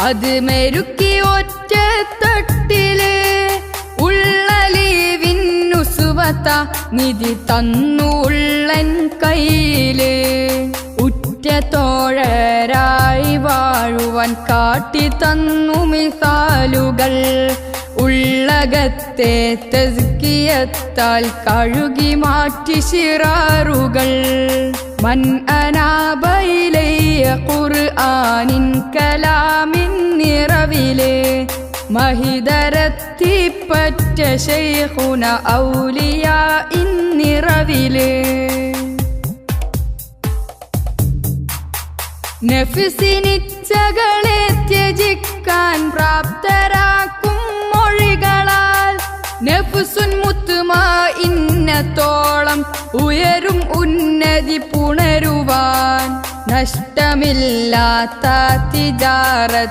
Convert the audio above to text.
അത് മെരുക്കി ഒറ്റ തട്ടിൽ നിധി തന്നുള്ളൻ കയ്യിൽ. ഉറ്റ തോഴരായി വാഴുവാൻ കാട്ടി തന്നു മിസാലുകൾ ഉള്ളകത്തെ തസ്കിയത്താൽ കഴുകി മാറ്റി ശിറാറുകൾ. മൻ അനാബയിലയ്യ ഖുർആനിൻ കലാമിൻ നിറവിലെ മഹിതരത്തിപ്പറ്റ ശൈഖുന ഔലിയ ഇന്നിറവിലെ നഫിസിനിച്ചകളെ ത്യജിക്കാൻ പ്രാപ്തരാക്കും മൊഴികളാൽ. നഫുസുൻ മുത്തുമാ ഇന്നത്തോളം ഉയരും പുണരുവാൻ നഷ്ടമില്ലാത്ത തിജാറ